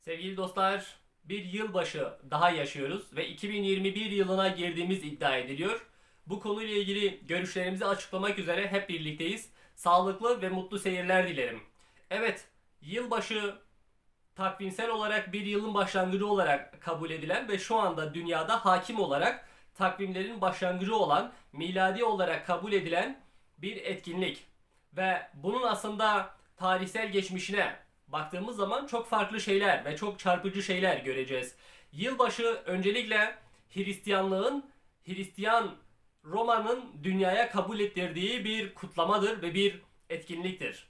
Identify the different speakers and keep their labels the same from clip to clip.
Speaker 1: Sevgili dostlar, bir yılbaşı daha yaşıyoruz ve 2021 yılına girdiğimiz iddia ediliyor. Bu konuyla ilgili görüşlerimizi açıklamak üzere hep birlikteyiz. Sağlıklı ve mutlu seyirler dilerim. Evet, yılbaşı takvimsel olarak bir yılın başlangıcı olarak kabul edilen ve şu anda dünyada hakim olarak takvimlerin başlangıcı olan miladi olarak kabul edilen bir etkinlik. Ve bunun aslında tarihsel geçmişine baktığımız zaman çok farklı şeyler ve çok çarpıcı şeyler göreceğiz. Yılbaşı öncelikle Hristiyanlığın, Hristiyan Roma'nın dünyaya kabul ettirdiği bir kutlamadır ve bir etkinliktir.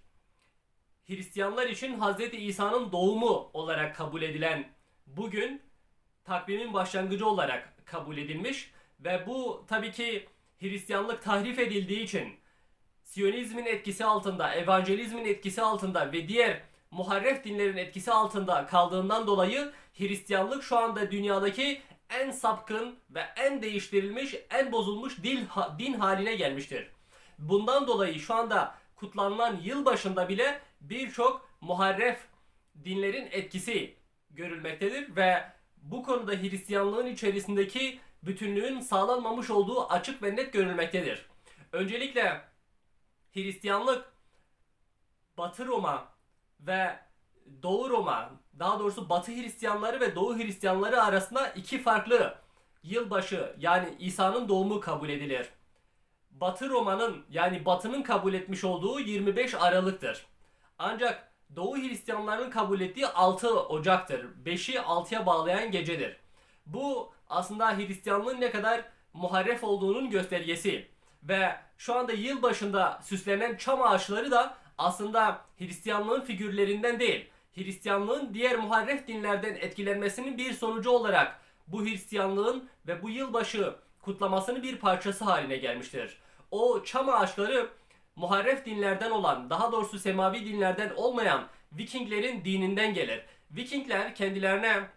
Speaker 1: Hristiyanlar için Hz. İsa'nın doğumu olarak kabul edilen bugün takvimin başlangıcı olarak kabul edilmiş ve bu tabii ki Hristiyanlık tahrif edildiği için Siyonizmin etkisi altında, evangelizmin etkisi altında ve diğer muharref dinlerin etkisi altında kaldığından dolayı Hristiyanlık şu anda dünyadaki en sapkın ve en değiştirilmiş, en bozulmuş dil, din haline gelmiştir. Bundan dolayı şu anda kutlanılan yılbaşında bile birçok muharref dinlerin etkisi görülmektedir ve bu konuda Hristiyanlığın içerisindeki bütünlüğün sağlanmamış olduğu açık ve net görülmektedir. Öncelikle Hristiyanlık Batı Roma ve Doğu Roma, daha doğrusu Batı Hristiyanları ve Doğu Hristiyanları arasında iki farklı yılbaşı yani İsa'nın doğumu kabul edilir. Batı Roma'nın yani Batı'nın kabul etmiş olduğu 25 Aralık'tır. Ancak Doğu Hristiyanlarının kabul ettiği 6 Ocak'tır. 5'i 6'ya bağlayan gecedir. Bu aslında Hristiyanlığın ne kadar muharref olduğunun göstergesi. Ve şu anda yılbaşında süslenen çam ağaçları da aslında Hristiyanlığın figürlerinden değil, Hristiyanlığın diğer muharref dinlerden etkilenmesinin bir sonucu olarak bu Hristiyanlığın ve bu yılbaşı kutlamasının bir parçası haline gelmiştir. O çam ağaçları muharref dinlerden olan, daha doğrusu semavi dinlerden olmayan Vikinglerin dininden gelir. Vikingler kendilerine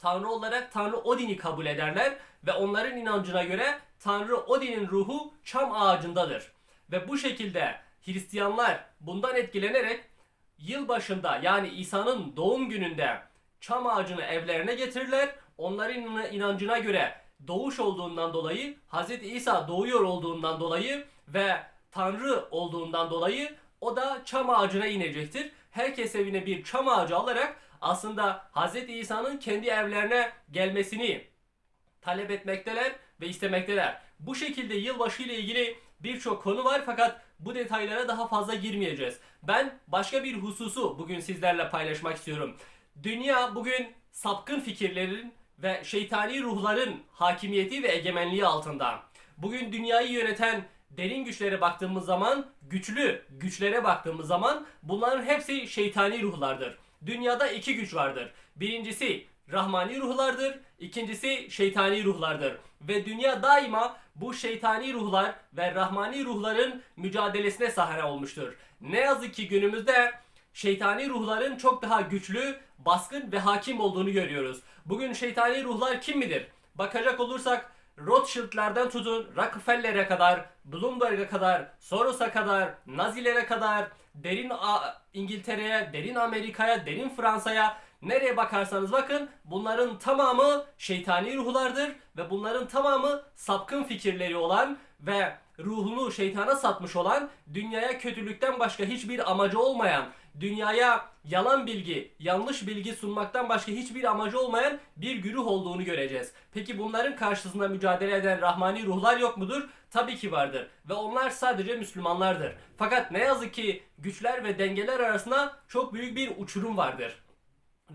Speaker 1: Tanrı olarak Tanrı Odin'i kabul ederler ve onların inancına göre Tanrı Odin'in ruhu çam ağacındadır. Ve bu şekilde Hristiyanlar bundan etkilenerek yılbaşında yani İsa'nın doğum gününde çam ağacını evlerine getirirler. Onların inancına göre doğuş olduğundan dolayı Hz. İsa doğuyor olduğundan dolayı ve Tanrı olduğundan dolayı o da çam ağacına inecektir. Herkes evine bir çam ağacı alarak aslında Hz. İsa'nın kendi evlerine gelmesini talep etmekteler ve istemekteler. Bu şekilde yılbaşı ile ilgili birçok konu var fakat bu detaylara daha fazla girmeyeceğiz. Ben başka bir hususu bugün sizlerle paylaşmak istiyorum. Dünya bugün sapkın fikirlerin ve şeytani ruhların hakimiyeti ve egemenliği altında. Bugün dünyayı yöneten derin güçlere baktığımız zaman, güçlü güçlere baktığımız zaman bunların hepsi şeytani ruhlardır. Dünyada iki güç vardır. Birincisi rahmani ruhlardır, ikincisi şeytani ruhlardır. Ve dünya daima bu şeytani ruhlar ve rahmani ruhların mücadelesine sahne olmuştur. Ne yazık ki günümüzde şeytani ruhların çok daha güçlü, baskın ve hakim olduğunu görüyoruz. Bugün şeytani ruhlar kim midir? Bakacak olursak Rothschild'lerden tutun Rockefeller'e kadar, Bloomberg'e kadar, Soros'a kadar, Nazilere kadar, derin İngiltere'ye, derin Amerika'ya, derin Fransa'ya nereye bakarsanız bakın bunların tamamı şeytani ruhlardır ve bunların tamamı sapkın fikirleri olan ve ruhunu şeytana satmış olan, dünyaya kötülükten başka hiçbir amacı olmayan, dünyaya yalan bilgi, yanlış bilgi sunmaktan başka hiçbir amacı olmayan bir güruh olduğunu göreceğiz. Peki bunların karşısında mücadele eden rahmani ruhlar yok mudur? Tabii ki vardır ve onlar sadece Müslümanlardır. Fakat ne yazık ki güçler ve dengeler arasında çok büyük bir uçurum vardır.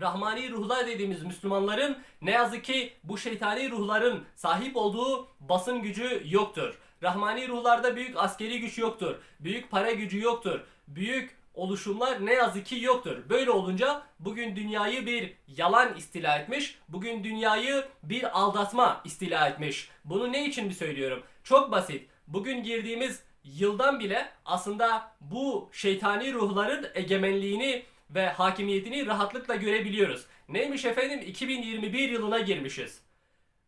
Speaker 1: Rahmani ruhlar dediğimiz Müslümanların ne yazık ki bu şeytani ruhların sahip olduğu basın gücü yoktur. Rahmani ruhlarda büyük askeri güç yoktur. Büyük para gücü yoktur. Büyük oluşumlar ne yazık ki yoktur. Böyle olunca bugün dünyayı bir yalan istila etmiş. Bugün dünyayı bir aldatma istila etmiş. Bunu ne için mi söylüyorum? Çok basit. Bugün girdiğimiz yıldan bile aslında bu şeytani ruhların egemenliğini ve hakimiyetini rahatlıkla görebiliyoruz. Neymiş efendim? 2021 yılına girmişiz.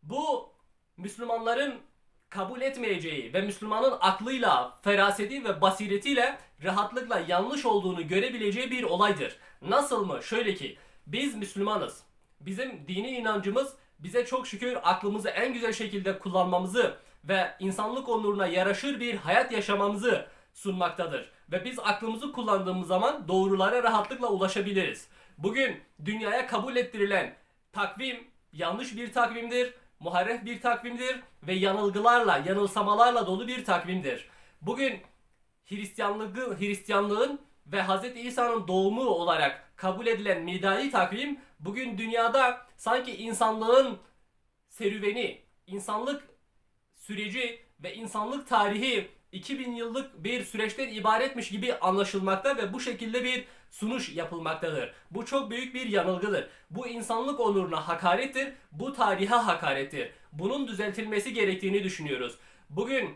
Speaker 1: Bu Müslümanların kabul etmeyeceği ve Müslümanın aklıyla, feraseti ve basiretiyle rahatlıkla yanlış olduğunu görebileceği bir olaydır. Nasıl mı? Şöyle ki Biz Müslümanız. Bizim dini inancımız bize çok şükür aklımızı en güzel şekilde kullanmamızı ve insanlık onuruna yaraşır bir hayat yaşamamızı sunmaktadır. Ve biz aklımızı kullandığımız zaman doğrulara rahatlıkla ulaşabiliriz. Bugün dünyaya kabul ettirilen takvim yanlış bir takvimdir, muharref bir takvimdir ve yanılgılarla, yanılsamalarla dolu bir takvimdir. Bugün Hristiyanlığı, Hristiyanlığın ve Hz. İsa'nın doğumu olarak kabul edilen miladi takvim bugün dünyada sanki insanlığın serüveni, insanlık süreci ve insanlık tarihi 2000 yıllık bir süreçten ibaretmiş gibi anlaşılmakta ve bu şekilde bir sunuş yapılmaktadır. Bu çok büyük bir yanılgıdır. Bu insanlık onuruna hakarettir, bu tarihe hakarettir. Bunun düzeltilmesi gerektiğini düşünüyoruz. Bugün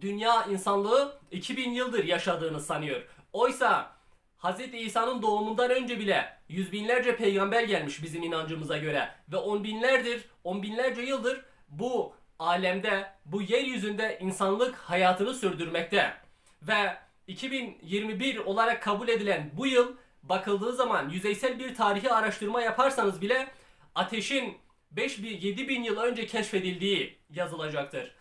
Speaker 1: dünya insanlığı 2000 yıldır yaşadığını sanıyor. Oysa Hz. İsa'nın doğumundan önce bile yüz binlerce peygamber gelmiş bizim inancımıza göre ve on binlerdir, on binlerce yıldır bu alemde, bu yeryüzünde insanlık hayatını sürdürmekte. Ve 2021 olarak kabul edilen bu yıl bakıldığı zaman yüzeysel bir tarihi araştırma yaparsanız bile ateşin 5 bin 7 bin yıl önce keşfedildiği yazılacaktır.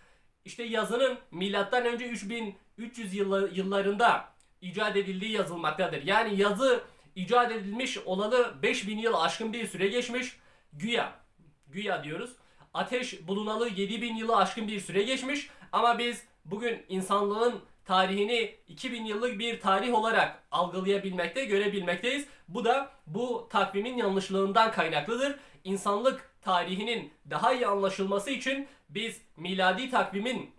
Speaker 1: İşte yazının milattan önce 3300 yıllar- yıllarında icat edildiği yazılmaktadır. Yani yazı icat edilmiş olalı 5000 yıl aşkın bir süre geçmiş. Güya, güya diyoruz. Ateş bulunalı 7000 yılı aşkın bir süre geçmiş. Ama biz bugün insanlığın tarihini 2000 yıllık bir tarih olarak algılayabilmekte, görebilmekteyiz. Bu da bu takvimin yanlışlığından kaynaklıdır. İnsanlık tarihinin daha iyi anlaşılması için biz miladi takvimin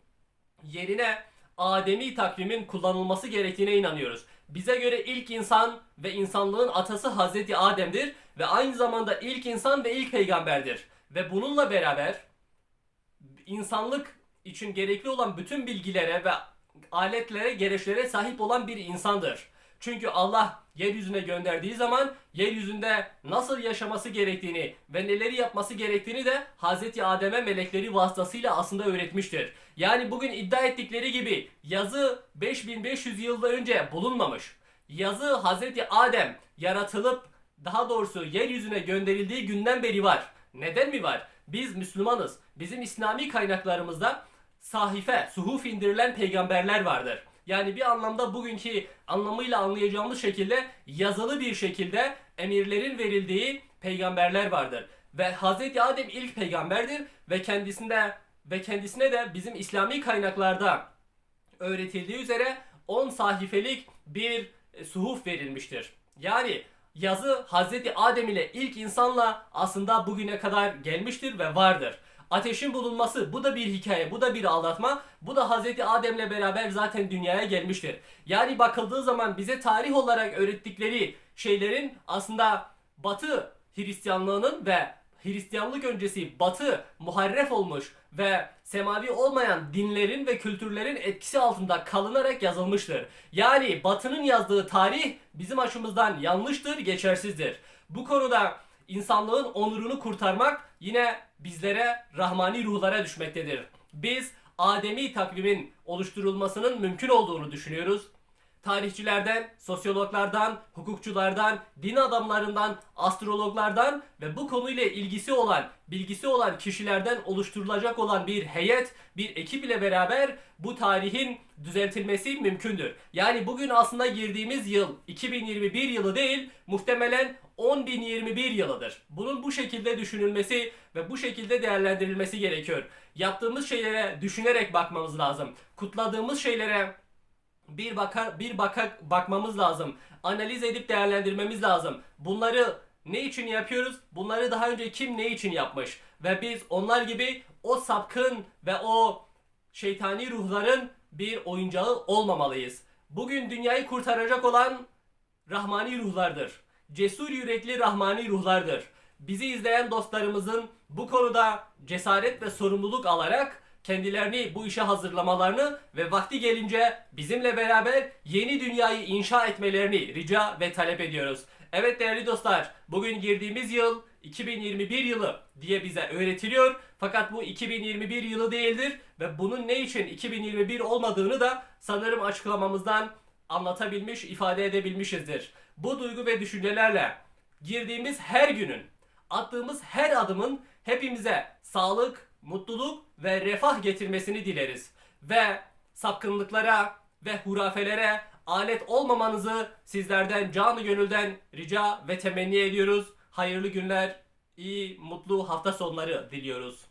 Speaker 1: yerine Ademi takvimin kullanılması gerektiğine inanıyoruz. Bize göre ilk insan ve insanlığın atası Hazreti Adem'dir ve aynı zamanda ilk insan ve ilk peygamberdir. Ve bununla beraber insanlık için gerekli olan bütün bilgilere ve aletlere, gereçlere sahip olan bir insandır. Çünkü Allah yeryüzüne gönderdiği zaman yeryüzünde nasıl yaşaması gerektiğini ve neleri yapması gerektiğini de Hazreti Adem'e melekleri vasıtasıyla aslında öğretmiştir. Yani bugün iddia ettikleri gibi yazı 5500 yıl önce bulunmamış. Yazı Hazreti Adem yaratılıp daha doğrusu yeryüzüne gönderildiği günden beri var. Neden mi var? Biz Müslümanız. Bizim İslami kaynaklarımızda sahife, suhuf indirilen peygamberler vardır. Yani bir anlamda bugünkü anlamıyla anlayacağımız şekilde yazılı bir şekilde emirlerin verildiği peygamberler vardır. Ve Hazreti Adem ilk peygamberdir ve kendisinde ve kendisine de bizim İslami kaynaklarda öğretildiği üzere 10 sahifelik bir e, suhuf verilmiştir. Yani yazı Hazreti Adem ile ilk insanla aslında bugüne kadar gelmiştir ve vardır. Ateşin bulunması bu da bir hikaye, bu da bir aldatma. Bu da Hazreti Adem'le beraber zaten dünyaya gelmiştir. Yani bakıldığı zaman bize tarih olarak öğrettikleri şeylerin aslında Batı Hristiyanlığının ve Hristiyanlık öncesi Batı muharref olmuş ve semavi olmayan dinlerin ve kültürlerin etkisi altında kalınarak yazılmıştır. Yani Batı'nın yazdığı tarih bizim açımızdan yanlıştır, geçersizdir. Bu konuda insanlığın onurunu kurtarmak yine bizlere rahmani ruhlara düşmektedir. Biz Ademi takvimin oluşturulmasının mümkün olduğunu düşünüyoruz. Tarihçilerden, sosyologlardan, hukukçulardan, din adamlarından, astrologlardan ve bu konuyla ilgisi olan, bilgisi olan kişilerden oluşturulacak olan bir heyet, bir ekip ile beraber bu tarihin düzeltilmesi mümkündür. Yani bugün aslında girdiğimiz yıl 2021 yılı değil, muhtemelen 10.021 yılıdır. Bunun bu şekilde düşünülmesi ve bu şekilde değerlendirilmesi gerekiyor. Yaptığımız şeylere düşünerek bakmamız lazım. Kutladığımız şeylere bir bakar bir baka bakmamız lazım. Analiz edip değerlendirmemiz lazım. Bunları ne için yapıyoruz? Bunları daha önce kim ne için yapmış? Ve biz onlar gibi o sapkın ve o şeytani ruhların bir oyuncağı olmamalıyız. Bugün dünyayı kurtaracak olan rahmani ruhlardır. Cesur yürekli rahmani ruhlardır. Bizi izleyen dostlarımızın bu konuda cesaret ve sorumluluk alarak kendilerini bu işe hazırlamalarını ve vakti gelince bizimle beraber yeni dünyayı inşa etmelerini rica ve talep ediyoruz. Evet değerli dostlar, bugün girdiğimiz yıl 2021 yılı diye bize öğretiliyor. Fakat bu 2021 yılı değildir ve bunun ne için 2021 olmadığını da sanırım açıklamamızdan anlatabilmiş, ifade edebilmişizdir. Bu duygu ve düşüncelerle girdiğimiz her günün, attığımız her adımın hepimize sağlık, mutluluk ve refah getirmesini dileriz. Ve sapkınlıklara ve hurafelere alet olmamanızı sizlerden canı gönülden rica ve temenni ediyoruz. Hayırlı günler, iyi, mutlu hafta sonları diliyoruz.